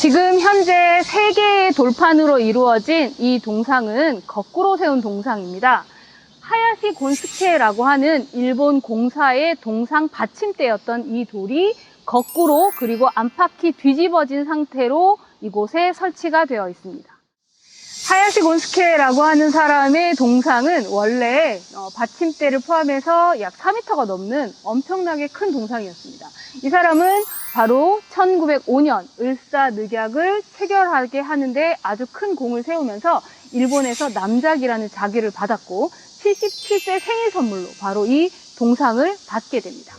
지금 현재 세 개의 돌판으로 이루어진 이 동상은 거꾸로 세운 동상입니다. 하야시 곤스케라고 하는 일본 공사의 동상 받침대였던 이 돌이 거꾸로 그리고 안팎이 뒤집어진 상태로 이곳에 설치가 되어 있습니다. 하야시 곤스케라고 하는 사람의 동상은 원래 어, 받침대를 포함해서 약 4m가 넘는 엄청나게 큰 동상이었습니다. 이 사람은 바로 1905년 을사늑약을 체결하게 하는데 아주 큰 공을 세우면서 일본에서 남작이라는 자기를 받았고 77세 생일 선물로 바로 이 동상을 받게 됩니다.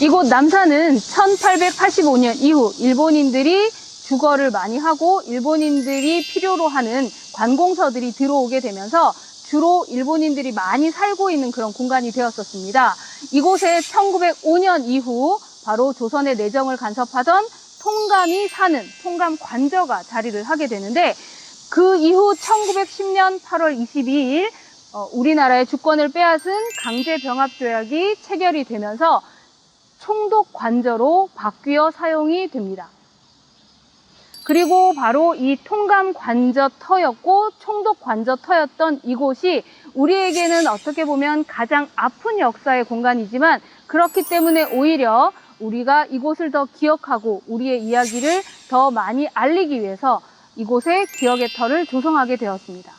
이곳 남산은 1885년 이후 일본인들이 주거를 많이 하고 일본인들이 필요로 하는 관공서들이 들어오게 되면서 주로 일본인들이 많이 살고 있는 그런 공간이 되었었습니다. 이곳에 1905년 이후 바로 조선의 내정을 간섭하던 통감이 사는 통감 관저가 자리를 하게 되는데 그 이후 1910년 8월 22일 어, 우리나라의 주권을 빼앗은 강제병합조약이 체결이 되면서 총독 관저로 바뀌어 사용이 됩니다. 그리고 바로 이 통감 관저터였고 총독 관저터였던 이곳이 우리에게는 어떻게 보면 가장 아픈 역사의 공간이지만 그렇기 때문에 오히려 우리가 이곳을 더 기억하고 우리의 이야기를 더 많이 알리기 위해서 이곳에 기억의 터를 조성하게 되었습니다.